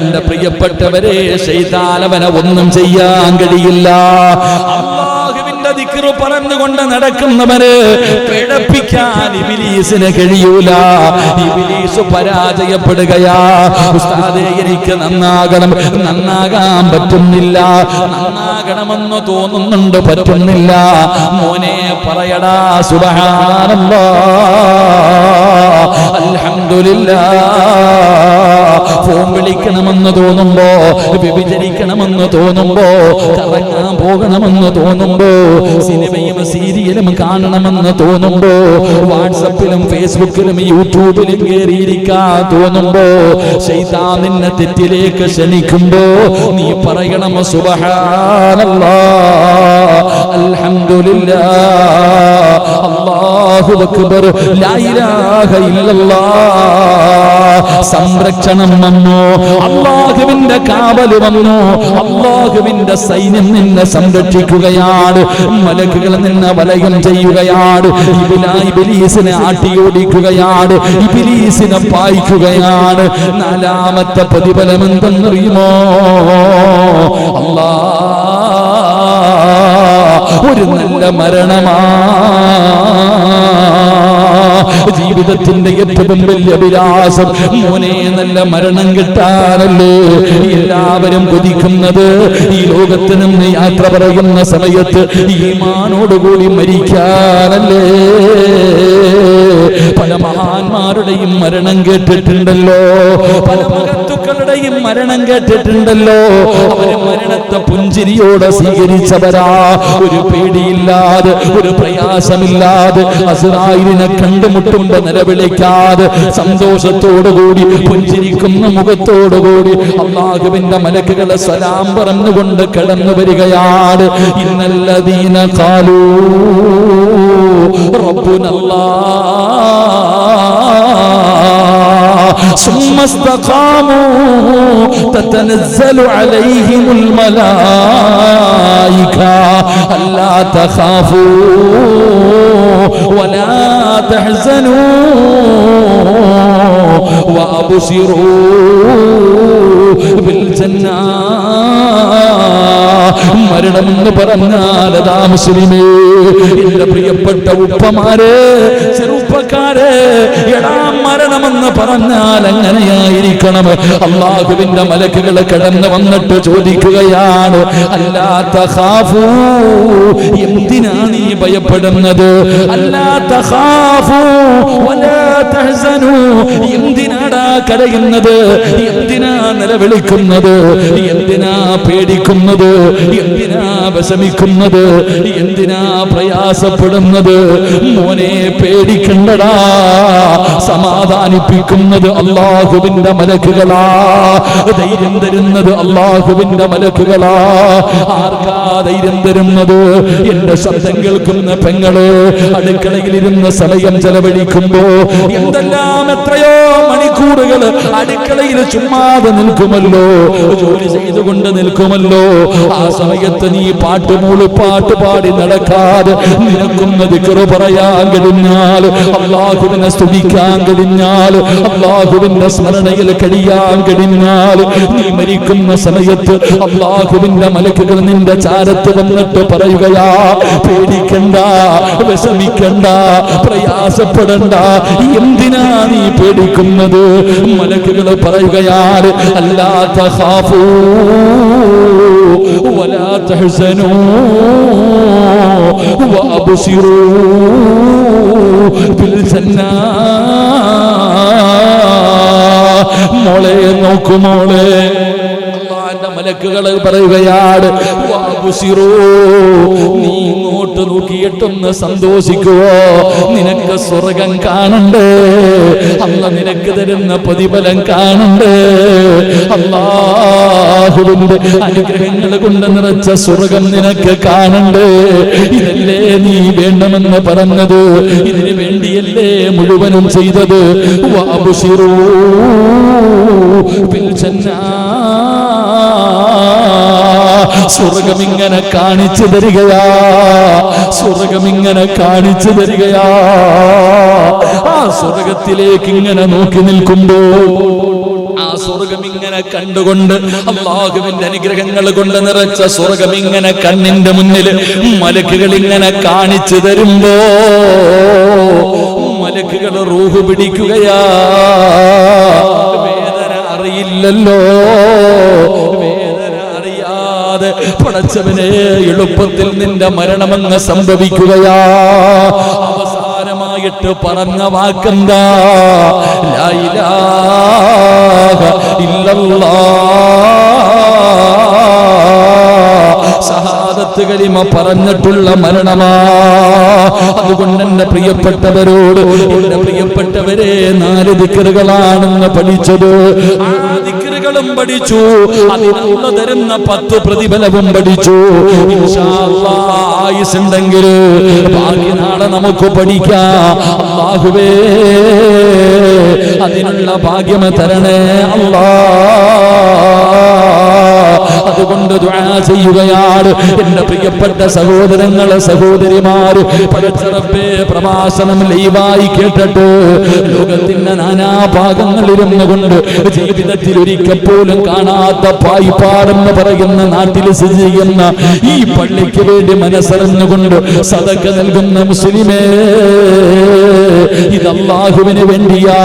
എന്റെ പ്രിയപ്പെട്ടവരെ ശൈതാനവന ഒന്നും ചെയ്യാൻ കഴിയില്ല. ദിക്റ് പറഞ്ഞുകൊണ്ട് നടക്കുന്നവന് പിഴപ്പിക്കാൻ ഇബിലീസിന് കഴിയൂല. ഇബിലീസ് പരാജയപ്പെടുകയാ. ഉസ്താദേ എനിക്ക് നന്നാകണം. നന്നാകാൻ പറ്റുന്നില്ല. നന്നാകണമെന്ന് തോന്നുന്നുണ്ട് പറ്റുന്നില്ല. മോനെ പറയടാ സുബഹാനല്ലാ. അൽഹംദുലില്ലാ. ഫോൺ വിളിക്കണമെന്ന് തോന്നുമ്പോ വ്യഭിചരിക്കണമെന്ന് തോന്നുമ്പോ കറങ്ങാൻ പോകണമെന്ന് തോന്നുമ്പോ സിനിമയും സീരിയലും കാണണമെന്ന് തോന്നുമ്പോ വാട്സപ്പിലും ഫേസ്ബുക്കിലും യൂട്യൂബിലും കയറിയിരിക്കാൻ തോന്നുമ്പോ ശൈതാ നിന്നെ തെറ്റിലേക്ക് ക്ഷണിക്കുമ്പോ നീ പറയണം സുബഹാനല്ലാ അൽഹംദുലില്ലാ അല്ലാഹു അക്ബർ ലാ ഇലാഹ ഇല്ലല്ലാഹ് സംരക്ഷണം വന്നു. അള്ളാഹുവിന്റെ കാവൽ വന്നു. അള്ളാഹുവിന്റെ സൈന്യം നിന്നെ സംരക്ഷിക്കുകയാണ്. മലക്കുകൾ നിന്നെ വലയം ചെയ്യുകയാണ്. ഇബിലാ- ഇബിലീസിനെ ആട്ടിയോടിക്കുകയാണ്. ഇബിലീസിനെ പായിക്കുകയാണ്. നാലാമത്തെ പ്രതിഫലം എന്തെന്നറിയുമോ? അല്ലാ ഒരു നല്ല മരണമാ. ജീവിതത്തിന്റെ ഏറ്റവും വലിയ വിലാസം മോനെ നല്ല മരണം കിട്ടാനല്ലേ? എല്ലാവരും കൊതിക്കുന്നത് ഈ ലോകത്ത് നിന്ന് യാത്ര പറയുന്ന സമയത്ത് ഈ മാനോടുകൂടി മരിക്കാനല്ലേ? പല മഹാന്മാരുടെയും മരണം കേട്ടിട്ടുണ്ടല്ലോ. പല മഹത്തുക്കളുടെയും മരണം കേട്ടിട്ടുണ്ടല്ലോ. അവർ മരണത്തെ പുഞ്ചിരിയോടെ സ്വീകരിച്ചവരാ. ഒരു പേടിയില്ലാതെ ഒരു പ്രയാസമില്ലാതെ അസുറായിരിനെ കണ്ടുമുട്ടുമ്പോ നിലവിളിക്കാതെ സന്തോഷത്തോടുകൂടി പുഞ്ചിരിക്കുന്ന മുഖത്തോടുകൂടി അള്ളാഹുവിന്റെ മലക്കുകളെ സലാം പറഞ്ഞുകൊണ്ട് കടന്നു വരികയാണ്. ഇന്നല്ലദീന കാലൂ ربنا الله. ثم استقاموا. تتنزل عليهم الملائكة. ألا تخافوا ولا تحزنوا. وأبصروا بالجنات മരണം എന്ന് പറഞ്ഞാൽ അതാ മുസ്ലിമേ. എന്റെ പ്രിയപ്പെട്ട ഉപ്പമാരെ ചെറുപ്പക്കാരെ എടാ മരണമെന്ന് പറഞ്ഞാൽ എങ്ങനെയായിരിക്കണം അള്ളാഹുവിന്റെ മലക്കുകൾ കടന്നു വന്നിട്ട് ചോദിക്കുകയാണ് അല്ലാത്ത എന്തിനാണ് ഈ ഭയപ്പെടുന്നത്? അല്ലാത്ത എന്തിനാടാ കരയുന്നത്? എന്തിനാ നിലവിളിക്കുന്നത്? എന്തിനാ പേടിക്കുന്നത്? എന്തിനാ വിഷമിക്കുന്നത്? എന്തിനാ പ്രയാസപ്പെടുന്നത്? മോനെ സമാധാനിപ്പിക്കുന്നത് അള്ളാഹുവിന്റെ മലക്കുകളാ. ധൈര്യം തരുന്നത് അള്ളാഹുവിന്റെ മലക്കുകളാ. ആർക്കാ ധൈര്യം തരുന്നത്? എന്റെ ശബ്ദം കേൾക്കുന്ന പെങ്ങൾ അടുക്കളയിലിരുന്ന് സമയം ചെലവഴിക്കുമ്പോ എന്തെല്ലാം എത്രയോ മണിക്കൂറുകൾ അടുക്കളയിൽ ചുമ്മാതെ നിൽക്കുമല്ലോ. ജോലി ചെയ്തുകൊണ്ട് നിൽക്കുമല്ലോ. ആ സമയത്ത് നീ പാട്ട് മൂളി പാട്ട് പാടി നടക്കാതെ നിനക്കുന്ന ദിക്കറ് പറയാൻ കഴിഞ്ഞാൽ അള്ളാഹുവിനെ സ്തുതിക്കാൻ കഴിഞ്ഞാൽ അള്ളാഹുവിന്റെ സ്മരണയിൽ കഴിയാൻ കഴിഞ്ഞാൽ നീ മരിക്കുന്ന സമയത്ത് അള്ളാഹുവിന്റെ മലക്കുകൾ നിന്റെ ചാരത്ത് വന്നിട്ട് പറയുകയാ പേടിക്കണ്ട വിഷമിക്കണ്ട പ്രയാസപ്പെടണ്ട എന്തിനാ നീ പേടിക്കുന്നത് മലക്കുകൾ പറയുകയാണ് അല്ലാത്ത ഹാഫൂ ولا تحزنوا وابصروا بالجنة മോളെ നോക്കു മോളെ അള്ളാന്റെ മലക്കുകൾ പറയുകയാണ്. നീ ഇങ്ങോട്ട് നോക്കിയിട്ടൊന്ന് സന്തോഷിക്കുവോ നിനക്ക് സ്വർഗം കാണണ്ടേ. അല്ല നിനക്ക് തരുന്ന പ്രതിഫലം കാണണ്ടേ. അല്ലാഹുവിന്റെ അനുഗ്രഹങ്ങൾ കൊണ്ട് നിറച്ച സ്വർഗം നിനക്ക് കാണണ്ടേ. ഇതല്ലേ നീ വേണമെന്ന് പറഞ്ഞത്. ഇതിനു വേണ്ടിയല്ലേ മുഴുവനും ചെയ്തത്. വാബുശിറൂ ബിൽ ജന്നാ. സ്വർഗം ഇങ്ങനെ കാണിച്ചു തരികയാ. സ്വർഗം ഇങ്ങനെ കാണിച്ചു തരികയാ. ആ സ്വർഗത്തിലേക്ക് ഇങ്ങനെ നോക്കി നിൽക്കുമ്പോ ആ സ്വർഗം ഇങ്ങനെ കണ്ടുകൊണ്ട് അള്ളാഹുവിന്റെ അനുഗ്രഹങ്ങൾ കൊണ്ട് നിറച്ച സ്വർഗം ഇങ്ങനെ കണ്ണിന്റെ മുന്നിൽ മലക്കുകൾ ഇങ്ങനെ കാണിച്ചു തരുമ്പോ മലക്കുകൾ റൂഹ് പിടിക്കുകയാ. വേദന അറിയില്ലല്ലോ. പടച്ചവനെ എളുപ്പത്തിൽ നിന്റെ മരണമെന്ന് സംഭവിക്കുകയാ. അവസാനമായിട്ട് പറഞ്ഞ വാക്കെന്താ? ലാ ഇലാഹ ഇല്ലല്ലാഹ് ഷഹാദത്ത് കലിമ പറഞ്ഞിട്ടുള്ള മരണമാ. അതുകൊണ്ട് എന്റെ പ്രിയപ്പെട്ടവരോട് എന്റെ പ്രിയപ്പെട്ടവരെ നാല് ദിക്കറുകളാണെന്ന് പഠിച്ചത്. ആ ദിക്കറുകളും പഠിച്ചു. അതിനുള്ള തരുന്ന പത്ത് പ്രതിഫലവും പഠിച്ചു. ആയുസുണ്ടെങ്കിൽ ബാക്കി നാളെ നമുക്ക് പഠിക്കാം. അള്ളാഹുവേ അതിനുള്ള ഭാഗ്യം തരണേ. അല്ലാ. അതുകൊണ്ട് ചെയ്യുകയാണ്. എന്റെ പ്രിയപ്പെട്ട സഹോദരങ്ങളെ സഹോദരിമാര് പ്രഭാഷണം ലൈവായി കേട്ടിട്ട് ലോകത്തിന്റെ നാനാഭാഗങ്ങളിലിരുന്നു കൊണ്ട് ജീവിതത്തിൽ ഒരിക്കൽ പോലും കാണാത്ത പായിപ്പാടെന്ന് പറയുന്ന നാട്ടിൽ സ്ഥിതി ചെയ്യുന്ന ഈ പള്ളിക്ക് വേണ്ടി മനസ്സറിഞ്ഞുകൊണ്ട് സതക്ക നൽകുന്ന മുസ്ലിമേ ഇത് അള്ളാഹുവിന് വേണ്ടിയാ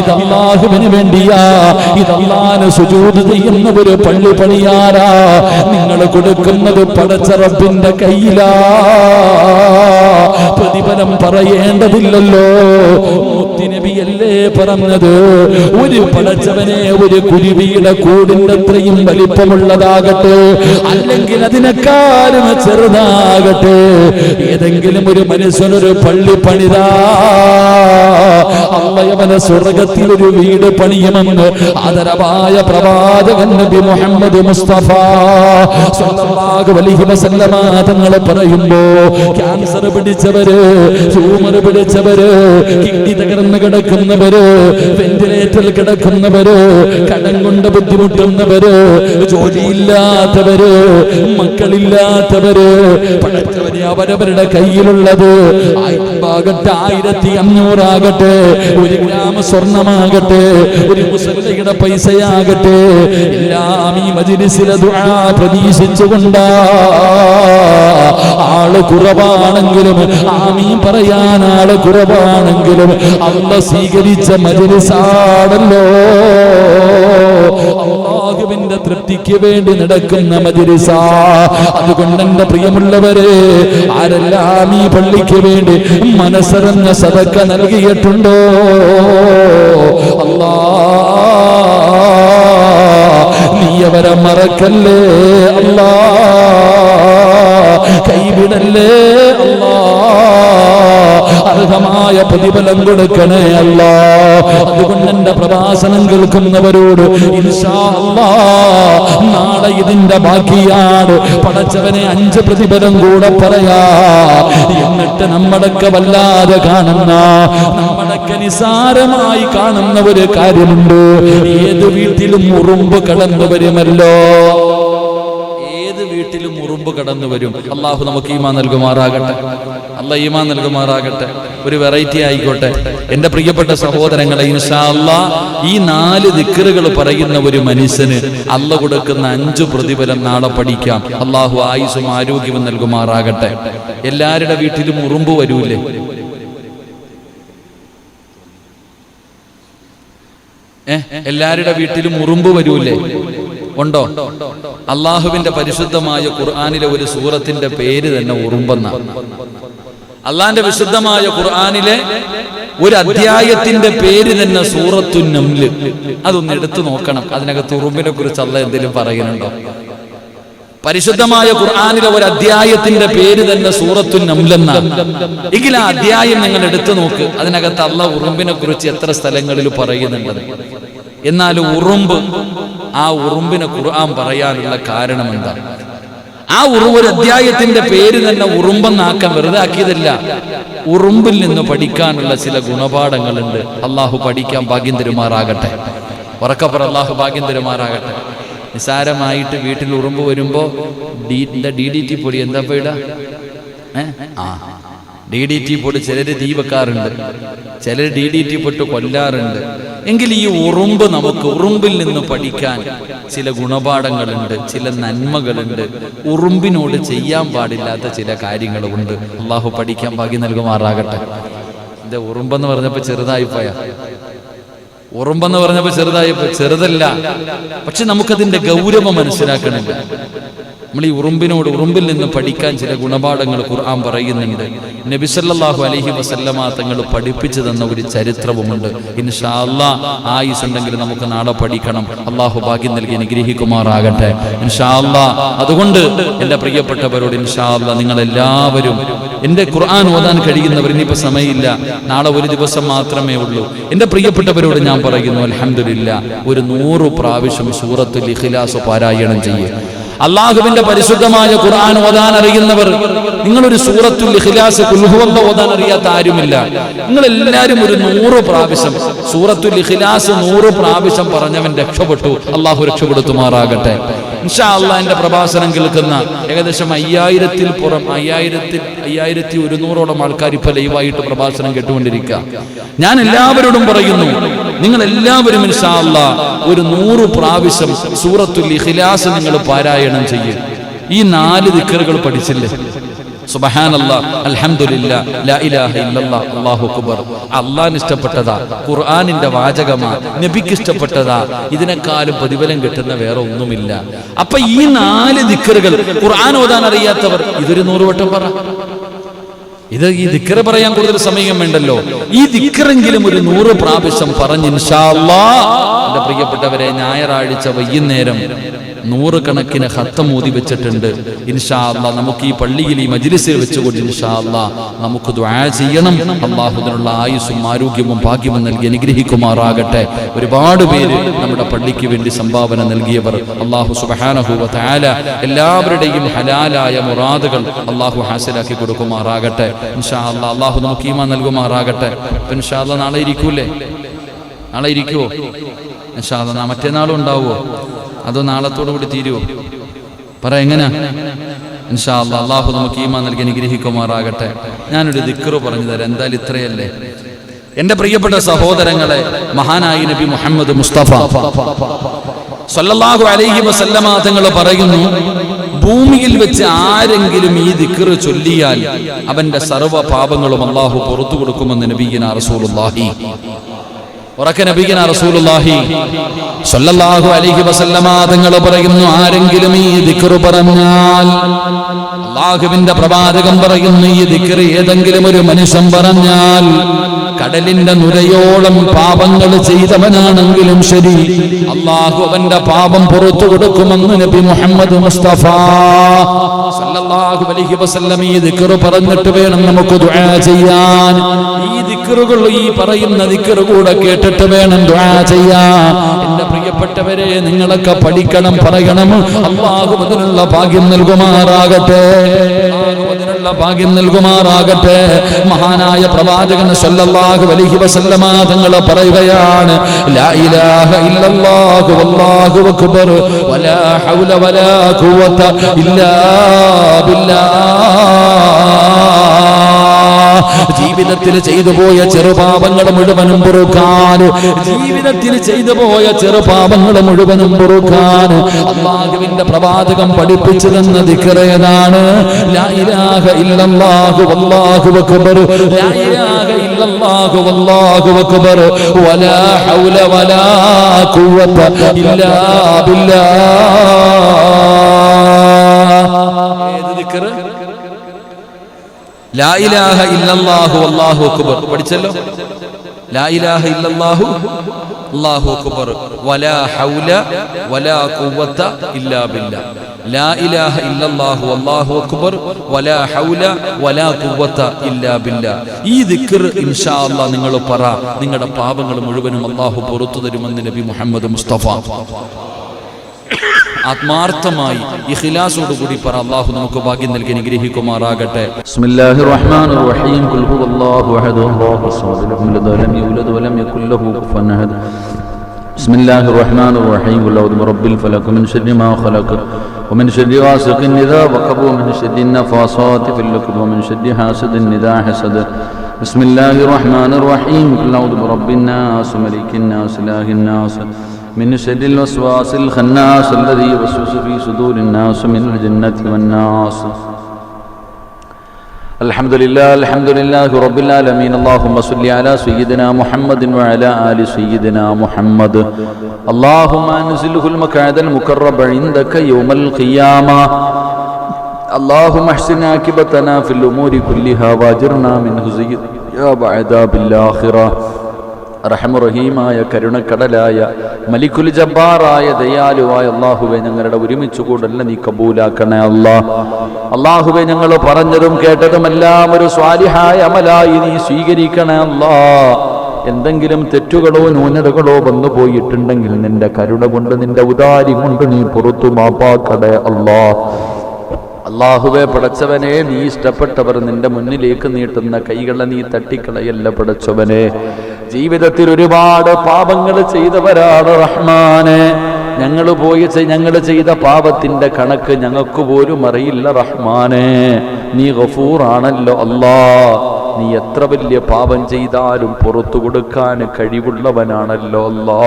ഇതല്ലാഹുവിന് വേണ്ടിയാ ഇത് അള്ളാഹിന് സുജൂത് ചെയ്യുന്ന ഒരു പള്ളി പണിയാരാ നിങ്ങൾ കൊടുക്കുന്നത് പടച്ചറപ്പിന്റെ കയ്യിലാ. പ്രതിഫലം പറയേണ്ടതില്ലല്ലോ. അല്ലേ പറഞ്ഞത്? ഒരു പടച്ചവനെ ഒരു കുരുവിയുടെ കൂടിന്റെ അത്രയും വലിപ്പമുള്ളതാകട്ടെ അല്ലെങ്കിൽ അതിനെക്കാളും ചെറുതാകട്ടെ ഏതെങ്കിലും ഒരു മനുഷ്യനൊരു പള്ളി പണിതാ. അമ്മയവന സ്വർഗത്തിൽ ഒരു വീട് പണിയുമെന്ന് ആദരവായ പ്രവാചകൻ നബി മുഹമ്മദ് മുസ്തഫ സ്വല്ലല്ലാഹു വലിയ വസല്ലമ പറയുമ്പോ ക്യാൻസർ പിടിച്ചവര് ട്യൂമർ പിടിച്ചവര് കിഡ്നി തകർന്ന് കിടക്കുന്നവര് വെന്റിലേറ്ററിൽ കിടക്കുന്നവര് കടം കൊണ്ട് ബുദ്ധിമുട്ടുന്നവര് ജോലിയില്ലാത്തവര് മക്കളില്ലാത്തവര് പടച്ചവരെ അവരവരുടെ കയ്യിലുള്ളത് ആയിരമാകട്ടെ ആയിരത്തി അഞ്ഞൂറാകട്ടെ ഒരു ഗ്രാമ സ്വർണമാകട്ടെ ഒരു മുസ്ലിയുടെ പൈസയാകട്ടെ എല്ലാം ഈ മജിലിസിലെ ദുആ പ്രതീക്ഷിച്ചുകൊണ്ടാ. ആൾ കുറവാണെങ്കിലും ആമീൻ പറയാൻ ആൾ കുറവാണെങ്കിലും അല്ല സ്വീകരിച്ച മജിലിസാണല്ലോ. അള്ളാഹുവിന്റെ തൃപ്തിക്ക് വേണ്ടി നടക്കുന്ന മജിലിസ. അതുകൊണ്ട് എന്റെ പ്രിയമുള്ളവരെ ആരെല്ലാം ഈ പള്ളിക്ക് വേണ്ടി മനസ്സറിഞ്ഞ സതക്ക നൽകിയിട്ടുണ്ടോ? അല്ലാ നീ അവരെ മറക്കല്ലേ? അല്ലാ പ്രതിഫലം കൊടുക്കണേ അല്ല. അതുകൊണ്ട് എന്റെ പ്രഭാഷണം കേൾക്കുന്നവരോട് നാളെ ഇതിന്റെ ബാക്കിയാണ്. പടച്ചവനെ അഞ്ച് പ്രതിഫലം കൂടെ പറയാ. എന്നിട്ട് നമ്മടൊക്കെ വല്ലാതെ കാണുന്ന നമ്മടൊക്കെ നിസാരമായി കാണുന്ന ഒരു കാര്യമുണ്ട്. ഏത് വീട്ടിലും ഉറുമ്പ് കടന്നു വരുമല്ലോ കടന്നു വരും അള്ളാഹു നമുക്ക് ഈമാ നൽകുമാറാകട്ടെ. അല്ല ഈമാ നൽകുമാറാകട്ടെ. ഒരു വെറൈറ്റി ആയിക്കോട്ടെ. എന്റെ പ്രിയപ്പെട്ട സഹോദരങ്ങളെ ഈ നാല് ദിക്കറുകൾ പറയുന്ന ഒരു മനുഷ്യന് അല്ല കൊടുക്കുന്ന അഞ്ചു പ്രതിഫലം നാളെ പഠിക്കാം. അള്ളാഹു ആയുസും ആരോഗ്യവും നൽകുമാറാകട്ടെ. എല്ലാവരുടെ വീട്ടിലും ഉറുമ്പ് വരൂലേ? ഏഹ് എല്ലാവരുടെ വീട്ടിലും ഉറുമ്പ് വരൂലേ? ഉണ്ടോ? അള്ളാഹുവിന്റെ പരിശുദ്ധമായ ഖുർആാനിലെ ഒരു സൂറത്തിന്റെ പേര് തന്നെ ഉറുമ്പെന്ന. അള്ളാന്റെ വിശുദ്ധമായ ഖുർആാനിലെ ഒരു അധ്യായത്തിന്റെ പേര് തന്നെ സൂറത്തു നംൽ അതൊന്ന് എടുത്തു നോക്കണം. അതിനകത്ത് ഉറുമ്പിനെ കുറിച്ച് അല്ല എന്തെങ്കിലും പറയുന്നുണ്ടോ? പരിശുദ്ധമായ ഖുർആാനിലെ ഒരു അധ്യായത്തിന്റെ പേര് തന്നെ സൂറത്തു നംലെന്ന എങ്കിൽ ആ അധ്യായം നിങ്ങൾ എടുത്തു നോക്ക്. അതിനകത്ത് അല്ല ഉറുമ്പിനെ കുറിച്ച് എത്ര സ്ഥലങ്ങളിൽ പറയുന്നുണ്ട്. എന്നാൽ ഉറുമ്പ് ആ ഉറുമ്പിനെ ഖുർആൻ പറയാനുള്ള കാരണം എന്താ ആ ഉറു ഒരു അധ്യായത്തിന്റെ പേര് തന്നെ ഉറുമ്പെന്നാക്കാൻ വെറുതെ ആക്കിയതല്ല ഉറുമ്പിൽ നിന്ന് പഠിക്കാനുള്ള ചില ഗുണപാഠങ്ങളുണ്ട്. അള്ളാഹു പഠിക്കാൻ ഭാഗ്യം തരുമാറാകട്ടെ ഉറക്കപ്പുറം അള്ളാഹു ഭാഗ്യം തരുമാറാകട്ടെ നിസാരമായിട്ട് വീട്ടിൽ ഉറുമ്പ് വരുമ്പോ ഡി എന്താ ഡി ഡി ടി പൊടി എന്താ പോയിട ആ. ഡി ഡി ടി പൊടി ചിലര് തീ വെക്കാറുണ്ട്. ചിലർ ഡി ഡി ടി പൊട്ട് കൊല്ലാറുണ്ട്. എങ്കിൽ ഈ ഉറുമ്പ് നമുക്ക് ഉറുമ്പിൽ നിന്ന് പഠിക്കാൻ ചില ഗുണപാഠങ്ങളുണ്ട് ചില നന്മകളുണ്ട്. ഉറുമ്പിനോട് ചെയ്യാൻ പാടില്ലാത്ത ചില കാര്യങ്ങളുമുണ്ട്. അള്ളാഹു പഠിക്കാൻ ഭാഗ്യം നൽകുമാറാകട്ടെ. എന്റെ ഉറുമ്പെന്ന് പറഞ്ഞപ്പോ ചെറുതായി പോയാ. ഉറുമ്പെന്ന് പറഞ്ഞപ്പോ ചെറുതായി ചെറുതല്ല. പക്ഷെ നമുക്കതിന്റെ ഗൗരവം മനസ്സിലാക്കണില്ല. നമ്മൾ ഈ ഉറുമ്പിനോട് ഉറുമ്പിൽ നിന്ന് പഠിക്കാൻ ചില ഗുണപാഠങ്ങൾ ഖുർആൻ പറയുന്നുണ്ട്. നബിസല്ലാഹു അലഹി വസല്ലമ തങ്ങൾ പഠിപ്പിച്ചു തന്ന ഒരു ചരിത്രവുമുണ്ട്. ഇൻഷാ അല്ലാ ആയുസ് ഉണ്ടെങ്കിൽ നമുക്ക് നാളെ പഠിക്കണം. അള്ളാഹു ഭാഗ്യം നൽകി അനുഗ്രഹിക്കുമാറാകട്ടെ. ഇൻഷാ അല്ലാ അതുകൊണ്ട് എന്റെ പ്രിയപ്പെട്ടവരോട് ഇൻഷാ അല്ലാ നിങ്ങൾ എല്ലാവരും എന്റെ ഖുർആൻ ഓതാൻ കഴിയുന്നവർ ഇനിയിപ്പോൾ സമയമില്ല. നാളെ ഒരു ദിവസം മാത്രമേ ഉള്ളൂ. എന്റെ പ്രിയപ്പെട്ടവരോട് ഞാൻ പറയുന്നു അലഹമില്ല ഒരു നൂറ് പ്രാവശ്യം സൂറത്തുൽ ഇഖ്ലാസ് പാരായണം ചെയ്യുക അള്ളാഹുവിന്റെ പരിശുദ്ധമായ ഖുർആൻ ഓതാൻ അറിയുന്നവർ നിങ്ങളൊരു സൂറത്തുൽ ഇഖ്ലാസ് കുൽഹുവന്ത ഓതാൻ അറിയാത്ത ആരുമില്ല. നിങ്ങൾ എല്ലാവരും ഒരു നൂറ് പ്രാവശ്യം സൂറത്തുൽ ഇഖ്ലാസ് നൂറ് പ്രാവശ്യം പറഞ്ഞവൻ രക്ഷപ്പെട്ടു. അള്ളാഹു രക്ഷപ്പെടുത്തുമാറാകട്ടെ. ഇൻഷാ അള്ളാഹിന്റെ പ്രഭാഷണം കേൾക്കുന്ന ഏകദേശം അയ്യായിരത്തിൽ പുറം അയ്യായിരത്തിൽ അയ്യായിരത്തി ഒരുന്നൂറോളം ആൾക്കാർ ഇപ്പൊ ലൈവായിട്ട് പ്രഭാഷണം കേട്ടുകൊണ്ടിരിക്കുക. ഞാൻ എല്ലാവരോടും പറയുന്നു നിങ്ങൾ എല്ലാവരും ഇൻഷാ അള്ളാ ഒരു നൂറ് പ്രാവശ്യം സൂറത്തുൽ ഇഖ്ലാസ് നിങ്ങൾ പാരായണം ചെയ്യും. ഈ നാല് ദിക്കറുകൾ പഠിച്ചില്ലേ? ഇഷ്ടപ്പെട്ടതാ ഖുർആനിന്റെ വാചകമാ നബിക്ക് ഇഷ്ടപ്പെട്ടതാ ഇതിനെക്കാളും പ്രതിഫലം കിട്ടുന്ന വേറെ ഒന്നുമില്ല. അപ്പൊ ഈ നാല് ദിക്കറുകൾ ഖുർആൻ ഓതാൻ അറിയാത്തവർ ഇതൊരു നൂറ് വട്ടം പറ. ഇത് ഈ ദിക്കറ് പറയാൻ കൂടുതൽ സമയം വേണ്ടല്ലോ. ഈ ദിക്കറെങ്കിലും ഒരു നൂറ് പ്രാവശ്യം പറഞ്ഞു എന്റെ പ്രിയപ്പെട്ടവരെ ഞായറാഴ്ച വൈകുന്നേരം നൂറുകണക്കിന് ഹത്തം ഊതി വെച്ചിട്ടുണ്ട്. ഇൻഷാല്ല നമുക്ക് ഈ പള്ളിയിൽ ഈ മജിലിസിൽ വെച്ചുകൊണ്ട് ഇൻഷാല്ല നമുക്ക് ചെയ്യണം. അള്ളാഹുദിനുള്ള ആയുസ്സും ആരോഗ്യവും ഭാഗ്യവും നൽകി അനുഗ്രഹിക്കുമാറാകട്ടെ. ഒരുപാട് പേര് നമ്മുടെ പള്ളിക്ക് വേണ്ടി സംഭാവന നൽകിയവർ അള്ളാഹു സുബഹാനഹുവ തആല. എല്ലാവരുടെയും ഹലാലായ മുറാദുകൾ അള്ളാഹു ഹാസിലാക്കി കൊടുക്കുമാറാകട്ടെ. ഇൻഷാ അല്ലാ അള്ളാഹു നമുക്ക് ഈമാൻ നൽകുമാറാകട്ടെ. ഇൻഷാല്ല നാളെ ഇരിക്കൂലേ? നാളെ ഇരിക്കുവോ? ഇൻഷാ അല്ലാ നാ- മറ്റന്നാളും ഉണ്ടാവുമോ അതോ നാളത്തോടു കൂടി തീരുവോ? പറ എങ്ങനെ? ഇൻഷാ അല്ലാ അള്ളാഹു നമുക്ക് ഈമാൻ നൽകി അനുഗ്രഹിക്കുമാറാകട്ടെ. ഞാനൊരു ദിക്കറ് പറഞ്ഞു തരാം. എന്തായാലും ഇത്രയല്ലേ? എന്റെ പ്രിയപ്പെട്ട സഹോദരങ്ങളെ മഹാനായി നബി മുഹമ്മദ് മുസ്തഫ സല്ലല്ലാഹു അലൈഹി വസല്ലമ തങ്ങൾ പറയുന്നു ഭൂമിയിൽ വെച്ച് ആരെങ്കിലും ഈ ദിക്കറ് ചൊല്ലിയാൽ അവന്റെ സർവ പാപങ്ങളും അള്ളാഹു പുറത്തു കൊടുക്കുമെന്ന് നബീന റസൂലുള്ളാഹി. ഉറക്കെ നബീന റസൂലുള്ളാഹി. സല്ലല്ലാഹു അലൈഹി വസല്ലമ തങ്ങൾ പറയുന്നു ആരെങ്കിലും ഈ ദിക്റ് പറഞ്ഞാൽ അള്ളാഹുവിന്റെ പ്രവാചകം പറയുന്നു ഈ ദിക്റ് ഏതെങ്കിലും ഒരു മനുഷ്യൻ പറഞ്ഞാൽ കടലിന്റെ നുരയോളം പാപങ്ങൾ ചെയ്തവനാണെങ്കിലും ശരി. അള്ളാഹു അവന്റെ പാപം പുറത്തു കൊടുക്കുമെന്ന് നബി മുഹമ്മദ് മുസ്തഫ. സല്ലല്ലാഹു അലൈഹി പറഞ്ഞിട്ട് വേണം നമുക്ക് ദുആ ചെയ്യാൻ. ഈ ദിക്റുകൾ ഈ പറയുന്ന ദിക്റ് കൂടെ കേട്ടിട്ട് വേണം ദുആ ചെയ്യാൻ. എന്റെ പ്രിയപ്പെട്ടവരെ നിങ്ങളൊക്കെ പഠിക്കണം പറയണം. അള്ളാഹു അതിനുള്ള ഭാഗ്യം നൽകുമാറാകട്ടെ. അല്ലാഹു ഭാഗ്യം നൽകുമാറാകട്ടെ. മഹാനായ പ്രവാചകൻ സല്ലല്ലാഹു അലൈഹി വസല്ലമ തങ്ങൾ പറയുകയാണ് ലാ ഇലാഹ ഇല്ലല്ലാഹു വല്ലാഹു അക്ബർ വലാ ഹൗല വലാ ഖുവത ഇല്ലാ ബില്ലാഹ് ജീവിതത്തിൽ ചെയ്തു പോയ ചെറുപാപങ്ങൾ മുഴുവനും പൊറുക്കാൻ ജീവിതത്തിൽ ചെയ്തു പോയ ചെറുപാപങ്ങൾ മുഴുവനും പൊറുക്കാൻ അള്ളാഹുവിന്റെ പ്രവാചകം പഠിപ്പിച്ചു തന്ന ദിക്റേതാണ് ലാ ഇലാഹ ഇല്ലല്ലാഹു വല്ലാഹു അക്ബർ. ലാ ഇലാഹ ഇല്ലല്ലാഹു വല്ലാഹു അക്ബർ വലാ ഹൗല വലാ ഖുവത ഇല്ലാ ബില്ലാഹ് ഏത് ദിക്റ് ലാ അക്ബർ. പഠിച്ചല്ലോ? അക്ബർ. വലാ ഹൗല വലാ ഖുവത ഇല്ലാ ബില്ലാ. അക്ബർ. വലാ ഹൗല വലാ ഖുവത ഇല്ലാ ബില്ലാ. ഈ ദിക്ർ ഇൻഷാ അല്ലാഹ് നിങ്ങൾ പറ. നിങ്ങളുടെ പാപങ്ങൾ മുഴുവനും അള്ളാഹു പുറത്തു തരുമെന്ന് നബി മുഹമ്മദ് മുസ്തഫ. ആത്മാർത്ഥമായി ഇഖ്ലാസോട് കൂടി പറ അള്ളാഹു നമുക്ക് ഭാഗ്യം നൽകി അനുഗ്രഹിക്കുമാറാകട്ടെ بسم الله الرحمن الرحيم قل هو الله احد الله الصمد لم يلد ولم يولد ولم يكن له كفوا احد بسم الله الرحمن الرحيم قل اعوذ برب الفلق من شر ما خلق ومن شر غاسق اذا وقب ومن شر النفاثات في اللقب ومن شر حاسد اذا حسد بسم الله الرحمن الرحيم قل أعوذ برب الناس ملك الناس إله الناس من شر الوسواس الخناس الذي يوسوس في صدور الناس من الجنة والناس الحمد لله الحمد لله رب العالمين اللهم صل على سيدنا محمد وعلى آل سيدنا محمد اللهم أنزله المقعد المكرب عندك يوم القيامة اللهم احسن عاقبتنا في الأمور كلها واجرنا من خزي بعذاب الآخرة റഹമുറഹീമായ കരുണക്കടലായ മലിക്കുൽ ജബ്ബാറായ ദയാലുവായ അള്ളാഹുവെ ഞങ്ങളുടെ ഒരുമിച്ച് കൂടല്ല നീ കബൂലാക്കണേ അല്ലാ അള്ളാഹുവെ ഞങ്ങൾ പറഞ്ഞതും കേട്ടതുമെല്ലാം ഒരു സ്വാലിഹായ അമലായി നീ സ്വീകരിക്കണേ അല്ലാ എന്തെങ്കിലും തെറ്റുകളോ ന്യൂനതകളോ വന്നു പോയിട്ടുണ്ടെങ്കിൽ നിന്റെ കരുണ കൊണ്ട് നിന്റെ ഉദാരി കൊണ്ട് നീ പുറത്തു മാപ്പാക്കടേ അല്ലാ അള്ളാഹുവെ പടച്ചവനെ നീ ഇഷ്ടപ്പെട്ടവർ നിന്റെ മുന്നിലേക്ക് നീട്ടുന്ന കൈകളെ നീ തട്ടിക്കളയല്ല പടച്ചവനെ. ജീവിതത്തിൽ ഒരുപാട് പാപങ്ങൾ ചെയ്തവരാണ് റഹ്മാനെ. ഞങ്ങൾ പോയി ഞങ്ങൾ ചെയ്ത പാപത്തിന്റെ കണക്ക് ഞങ്ങൾക്ക് പോലും അറിയില്ല റഹ്മാനെ. നീ ഗഫൂറാണല്ലോ അല്ലാ നീ എത്ര വലിയ പാപം ചെയ്താലും പുറത്തു കൊടുക്കാൻ കഴിവുള്ളവനാണല്ലോ അല്ലാ.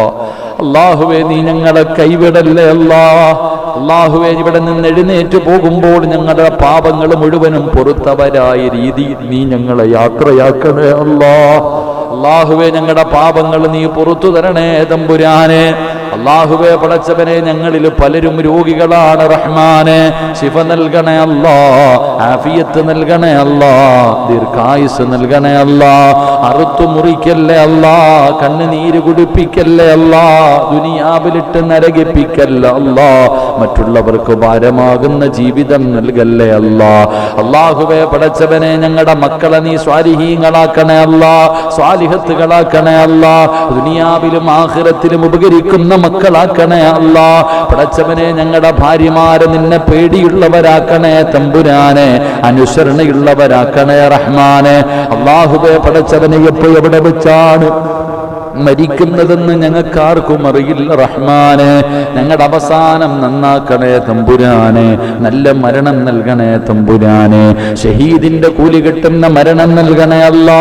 അള്ളാഹുവെ നീ ഞങ്ങളെ കൈവിടല്ലേ അല്ലാ. അള്ളാഹുവെ ഇവിടെ നിന്ന് എഴുന്നേറ്റ് പോകുമ്പോൾ ഞങ്ങളുടെ പാപങ്ങൾ മുഴുവനും പൊറുത്തവരായ രീതി നീ ഞങ്ങളെ യാത്രയാക്കണേ അല്ലാ. അള്ളാഹുവെ ഞങ്ങളുടെ പാപങ്ങൾ നീ പുറത്തു തരണേ തമ്പുരാനെ. അള്ളാഹുവെ പടച്ചവനെ ഞങ്ങളിൽ പലരും രോഗികളാണ് റഹ്മാനെ. ശിവ നൽകണേ അല്ലാ ആഫിയത്ത് നൽകണേ അല്ലാ ദീർഘായുസ് നൽകണേ അല്ലാ അറുത്തു മുറിക്കല്ലേ അല്ലാ കണ്ണുനീര് കുടിപ്പിക്കല്ലേ അല്ലാ ദുനിയാവിലിട്ട് നരകിപ്പിക്കല്ല അല്ലാ മറ്റുള്ളവർക്ക് ഭാരമാകുന്ന ജീവിതം നൽകല്ലേ അല്ലാ. അള്ളാഹുവെ പടച്ചവനെ ഞങ്ങളുടെ മക്കളെ നീ സ്വാലിഹീങ്ങളാക്കണേ അല്ലാ സ്വാലിഹത്തുകളാക്കണേ അല്ലാ ദുനിയാവിലും ആഖിറത്തിലും ഉപകരിക്കുന്ന മക്കളാക്കണേ അല്ല. പടച്ചവനെ ഞങ്ങളുടെ ഭാര്യമാരെ നിന്നെ പേടിയുള്ളവരാക്കണേ തമ്പുരാനെ. അനുസരണയുള്ളവരാക്കണേ റഹ്മാനെ. അള്ളാഹുബെ പടച്ചവനെ എപ്പോ എവിടെ വെച്ചാണ്? മരിക്കുന്നതെന്ന് ഞങ്ങൾക്ക് ആർക്കും അറിയില്ല. റഹ്മാനെ ഞങ്ങളുടെ അവസാനം നന്നാക്കണേ തമ്പുരാനെ നല്ല മരണം നൽകണേ തമ്പുരാനെ. ഷഹീദിന്റെ കൂലി കിട്ടുന്ന മരണം നൽകണേ അല്ല.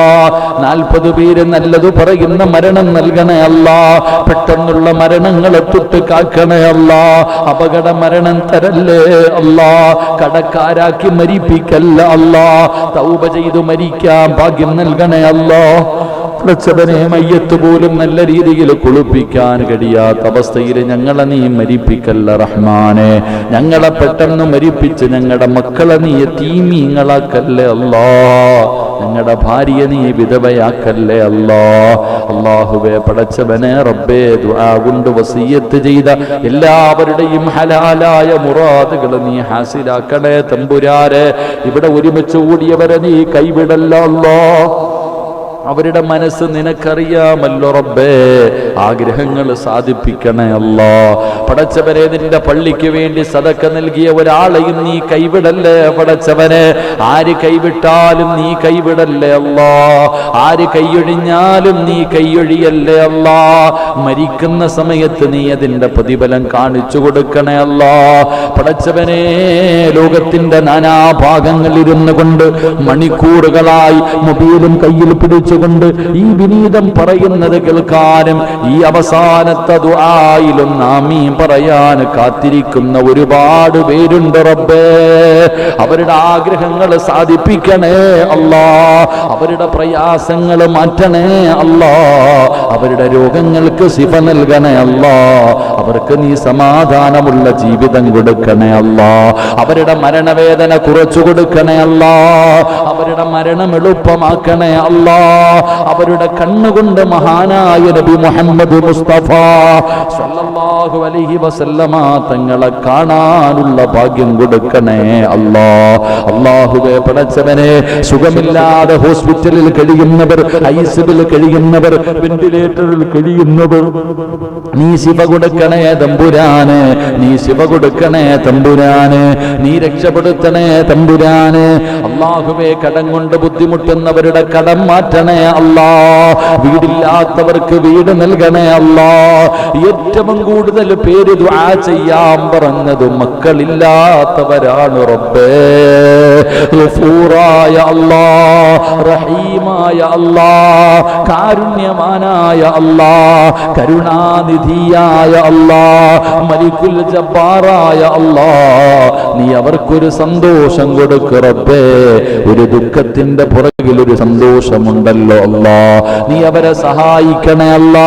നാൽപ്പത് പേര് നല്ലത് പറയുന്ന മരണം നൽകണേ അല്ല. പെട്ടെന്നുള്ള മരണങ്ങളെ തൊട്ട് കാക്കണേ അല്ല. അപകട മരണം തരല്ലേ അല്ല. കടക്കാരാക്കി മരിപ്പിക്കല്ല അല്ല. തൗപ ചെയ്തു മരിക്കാൻ ഭാഗ്യം നൽകണേ അല്ലോ. പ്രച്ചവനെ മയ്യത്ത് പോലും നല്ല രീതിയിൽ കുളിപ്പിക്കാൻ കഴിയാത്ത അവസ്ഥയിൽ ഞങ്ങളെ നീ മരിപ്പിക്കല്ല റഹ്മാനെ. ഞങ്ങളെ പെട്ടെന്ന് മരിപ്പിച്ച് ഞങ്ങളുടെ മക്കളെ നീ തീമീങ്ങളാക്കല്ലേ അല്ലോ. ഞങ്ങളുടെ ഭാര്യ നീ വിധവയാക്കല്ലേ അല്ലോ. അള്ളാഹുവെ പടച്ചവനെ റബ്ബേ കൊണ്ട് വസീയത്ത് ചെയ്ത എല്ലാവരുടെയും ഹലാലായ മുറാദുകൾ നീ ഹാസിലാക്കണേ തമ്പുരാരെ ഇവിടെ ഒരുമിച്ച് കൂടിയവരെ നീ കൈവിടല്ലോ അവരുടെ മനസ്സ് നിനക്കറിയാമല്ലോ റബ്ബേ. ആഗ്രഹങ്ങൾ സാധിപ്പിക്കണേ അല്ലോ. പടച്ചവനെ നിന്റെ പള്ളിക്ക് വേണ്ടി സതക്ക നൽകിയ ഒരാളെയും നീ കൈവിടല്ലേ പടച്ചവനെ? ആര് കൈവിട്ടാലും നീ കൈവിടല്ലേ അല്ലോ. ആര് കൈയൊഴിഞ്ഞാലും നീ കൈയൊഴിയല്ലേ അല്ലോ. മരിക്കുന്ന സമയത്ത് നീ അതിന്റെ പ്രതിഫലം കാണിച്ചു കൊടുക്കണേ അല്ലോ. പടച്ചവനെ ലോകത്തിന്റെ നാനാഭാഗങ്ങളിൽ ഇരുന്നു കൊണ്ട് മണിക്കൂറുകളായി മൊബൈലും കയ്യിൽ പിടിച്ചുകൊണ്ട് ഈ വിനീതം പറയുന്നത് കേൾക്കാനും ഈ അവസാനത്തെ ദുആയിലും നാമീം പറയാൻ കാത്തിരിക്കുന്ന ഒരുപാട് പേരുണ്ട് റബ്ബേ. അവരുടെ ആഗ്രഹങ്ങൾ സാധിപ്പിക്കണേ അല്ലാ. അവരുടെ പ്രയാസങ്ങൾ മാറ്റണേ അല്ലാ. അവരുടെ രോഗങ്ങൾക്ക് ശിഫ നൽകണേ അല്ലാ. അവർക്ക് നീ സമാധാനമുള്ള ജീവിതം കൊടുക്കണേ അല്ലാ. അവരുടെ മരണവേദന കുറച്ചു കൊടുക്കണേ അല്ലാ. അവരുടെ മരണം എളുപ്പമാക്കണേ അല്ലാ. അവരുടെ കണ്ണുകൊണ്ട് മഹാനായ നബി മുഹമ്മദ് മുസ്തഫ സല്ലല്ലാഹു അലൈഹി വസല്ലമ തങ്ങളെ കാണാനുള്ള ഭാഗ്യം കൊടുക്കണേ. അല്ലാ അള്ളാഹുവെ പടച്ചവനെ സുഖമില്ലാതെ ഹോസ്പിറ്റലിൽ കഴിയുന്നവർ ഐസിബിൽ കഴിയുന്നവർ വെന്റിലേറ്ററിൽ കഴിയുന്നവർ നീ ശിവ കൊടുക്കണേ തമ്പുരാന് നീ ശിവ കൊടുക്കണേ തമ്പുരാന് നീ രക്ഷപ്പെടുത്തണേ തമ്പുരാന്. അള്ളാഹുവെ കടം കൊണ്ട് ബുദ്ധിമുട്ടുന്നവരുടെ കടം മാറ്റണേ നൽകണേ അല്ലാ. വീടില്ലാത്തവർക്ക് വീട് നൽകണേ അല്ലാ. ഏറ്റവും കൂടുതൽ പേര് ദുആ ചെയ്യാൻ പറഞ്ഞത് മക്കളില്ലാത്തവരാണ് റബ്ബേ. അല്ല റഹീമായ അല്ലാ കാരുണ്യമാനായ അല്ലാ കരുണാനിധിയായ അല്ലാ മലിക്കുൽ ജബ്ബാറായ അല്ലാ. നീ അവർക്കൊരു സന്തോഷം കൊടുക്ക് റബ്ബേ. ഒരു ദുഃഖത്തിന്റെ പുറകിൽ ഒരു സന്തോഷമുണ്ടല്ലോ. അല്ലാ. നീ അവരെ സഹായിക്കണേ അല്ല.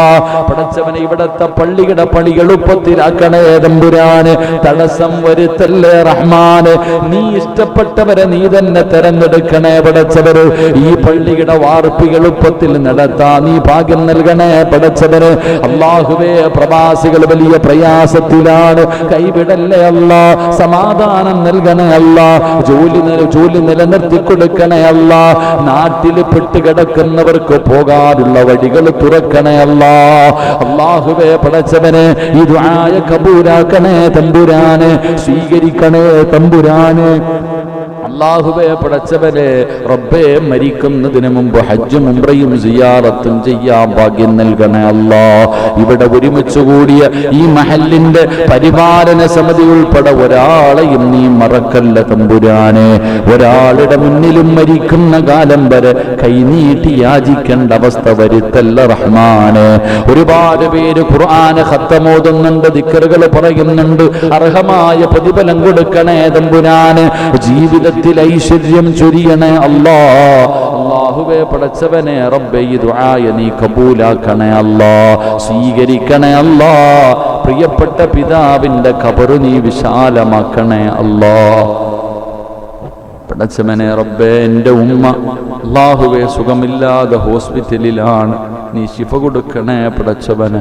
പഠിച്ചവനെ ഇവിടത്തെ പള്ളിയുടെ പണി എളുപ്പത്തിലാക്കണേ തമ്പുരാന്. തടസ്സം വരുത്തല്ലേ റഹ്മാന്. നീ ഇഷ്ടപ്പെട്ടവരെ നീ തന്നെ തെരഞ്ഞെടുക്കണേ പഠിച്ചവര് ഈ പള്ളിയുടെ വാർപ്പ് എളുപ്പത്തിൽ നടത്താ. നീ ഭാഗ്യം നൽകണേ പഠിച്ചവര് അള്ളാഹുവേ പ്രവാസികൾ വലിയ പ്രയാസത്തിലാണ്. കൈവിടല്ലേ അല്ല. സമാധാനം നൽകണേ അല്ല. ജോലി ജോലി നിലനിർത്തി കൊടുക്കണേ അല്ല. നാട്ടിൽ പെട്ടുകിടക്കുന്നവർക്ക് പോകാനുള്ള വഴികൾ തുറക്കണേ അല്ല. അള്ളാഹുവേ പടച്ചവന് ഈ കബൂരാക്കണേ തമ്പുരാന് സ്വീകരിക്കണേ തമ്പുരാന്. അള്ളാഹുവെ പടച്ചവനെ റബ്ബെ മരിക്കുന്നതിന് മുമ്പ് ഹജ്ജും ഉംറയും സിയാറത്തും ചെയ്യാൻ ഭാഗ്യം നൽകണേ അല്ലാ. ഇവിടെ ഒരുമിച്ച് കൂടിയ ഈ മഹലിന്റെ പരിപാലന സമിതി ഉൾപ്പെടെ ഒരാളെയും നീ മറക്കല്ല തമ്പുരാനെ. ഒരാളുടെ മുന്നിലും മരിക്കുന്ന കാലം വരെ കൈനീട്ടി യാചിക്കേണ്ട അവസ്ഥ വരുത്തല്ല റഹ്മാന്. ഒരുപാട് പേര് ഖുർആന് ഖത്തമോതുന്നുണ്ട് ദിക്കറുകൾ പറയുന്നുണ്ട് അർഹമായ പ്രതിഫലം കൊടുക്കണേ തമ്പുരാന്. ജീവിതത്തിൽ ഐശ്വര്യം ചൊരിയണേ അല്ലാ. അള്ളാഹുവെ പടച്ചവനെ റബ്ബെ ഈ ദുആയ നീ കബൂലാക്കണേ അല്ലാ. സ്വീകരിക്കണേ അല്ലാ. പ്രിയപ്പെട്ട പിതാവിന്റെ കബറു നീ വിശാലമാക്കണേ അല്ലാ. പടച്ചവനെ റബ്ബേ എന്റെ ഉമ്മ അള്ളാഹുവെ സുഖമില്ലാതെ ഹോസ്പിറ്റലിലാണ്. നീ ശിഫ കൊടുക്കണേ പടച്ചവനെ.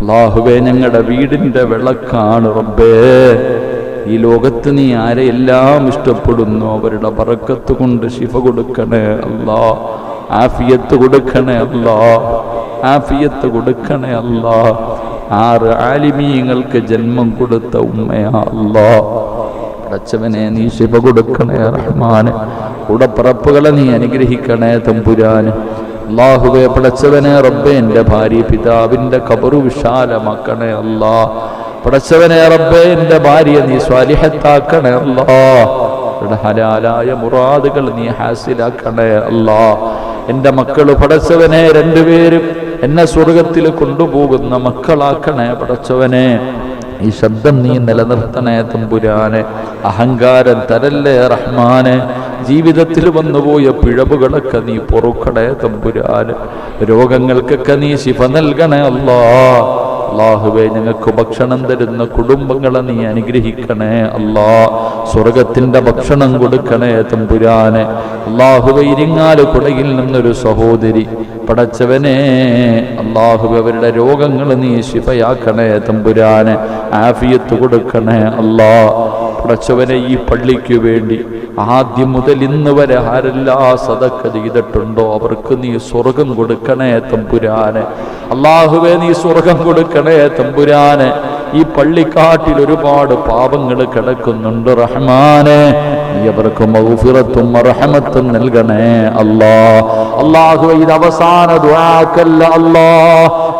അള്ളാഹുവെ ഞങ്ങളുടെ വീടിന്റെ വിളക്കാണ് റബ്ബേ. ഈ ലോകത്ത് നീ ആരെയെല്ലാം ഇഷ്ടപ്പെടുന്നു? അവരുടെ പറക്കത്ത് കൊണ്ട് ശിഫ കൊടുക്കണേ അല്ലാ. ആഫിയത്ത് കൊടുക്കണേ അല്ലാ. ആഫിയത്ത് കൊടുക്കണേ അല്ലാ. ആറ് ആലിമീങ്ങൾക്ക് ജന്മം കൊടുത്ത ഉമ്മയാ അല്ലാ. പടച്ചവനെ നീ ശിവ കൊടുക്കണേ റഹ്മാന്. കൂടപ്പറപ്പുകളെ നീ അനുഗ്രഹിക്കണേ തമ്പുരാന്. അള്ളാഹുവെ പടച്ചവനെ റബ്ബെ എന്റെ ഭാര്യ പിതാവിന്റെ കബറു വിശാലമാക്കണേ അല്ലാ. പടച്ചവനെ റബ്ബേ എന്റെ ഭാര്യ നീ സ്വാലിഹത്താക്കണേ അല്ലാ. അവരുടെ ഹലാലായ മുറാദുകൾ നീ ഹാസിലാക്കണേ അല്ലാ. എന്റെ മക്കൾ പടച്ചവനെ രണ്ടുപേരും എന്നെ സ്വർഗത്തിൽ കൊണ്ടുപോകുന്ന മക്കളാക്കണേ പടച്ചവനെ. ഈ ശബ്ദം നീ നിലനിർത്തണേ തമ്പുരാനെ. അഹങ്കാരം തരല്ലേ റഹ്മാനെ. ജീവിതത്തിൽ വന്നുപോയ പിഴവുകളൊക്കെ നീ പൊറുക്കണേ തമ്പുരാന്. രോഗങ്ങൾക്കൊക്കെ നീ ശിഫ നൽകണേ അല്ലാ. അള്ളാഹുവെ ഞങ്ങൾക്ക് ഭക്ഷണം തരുന്ന കുടുംബങ്ങളെ നീ അനുഗ്രഹിക്കണേ. അല്ലാ സ്വർഗത്തിന്റെ ഭക്ഷണം കൊടുക്കണേ തമ്പുരാനെ. അള്ളാഹുവെ ഇരിങ്ങാൽ കുടയിൽ നിന്നൊരു സഹോദരി പടച്ചവനെ അള്ളാഹു അവരുടെ രോഗങ്ങൾ നീ ശിഫയാക്കണേ തമ്പുരാനെ. ആഫിയത്ത് കൊടുക്കണേ അല്ലാ. പടച്ചവനെ ഈ പള്ളിക്ക് വേണ്ടി ആദ്യം മുതൽ ഇന്ന് വരെ ആരെല്ലാം സതക്ക ചെയ്തിട്ടുണ്ടോ? അവർക്ക് നീ സ്വർഗം കൊടുക്കണേ തമ്പുരാനെ. അള്ളാഹുവെ നീ സ്വർഗം കൊടുക്കണേ തമ്പുരാനെ. ഈ പള്ളിക്കാട്ടിൽ ഒരുപാട് പാപങ്ങൾ കിടക്കുന്നുണ്ട്. റഹ്മാനെ അവർക്ക് മൗഫിറത്തും റഹമത്തും നൽകണേ അല്ലാ. അള്ളാഹു ഇത് അവസാന ദുആക്കല്ല അല്ലാ.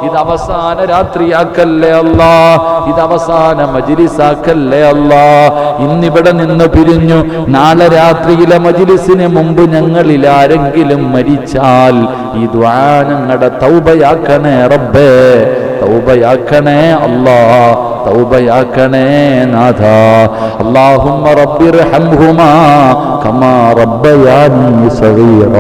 ഇത് അവസാന രാത്രിയാക്കല്ലേ അല്ലാ. ഇത് അവസാന മജിലിസാക്കല്ലേ അല്ലാ. ഇന്നിവിടെ നിന്ന് പിരിഞ്ഞു. നാളെ രാത്രിയിലെ മജിലിസിന് മുമ്പ് ഞങ്ങളിൽ ആരെങ്കിലും മരിച്ചാൽ ഈ ദ്വാനങ്ങളുടെ തൗബയാക്കണേ റബ്ബേ. തൗബയാക്കണേ അല്ലാ തൗബയാക്കണേ നാഥ അല്ലാഹുമ്മ റബ്ബിർഹംഹുമാ കമാ റബ്ബയാനി സഗീറ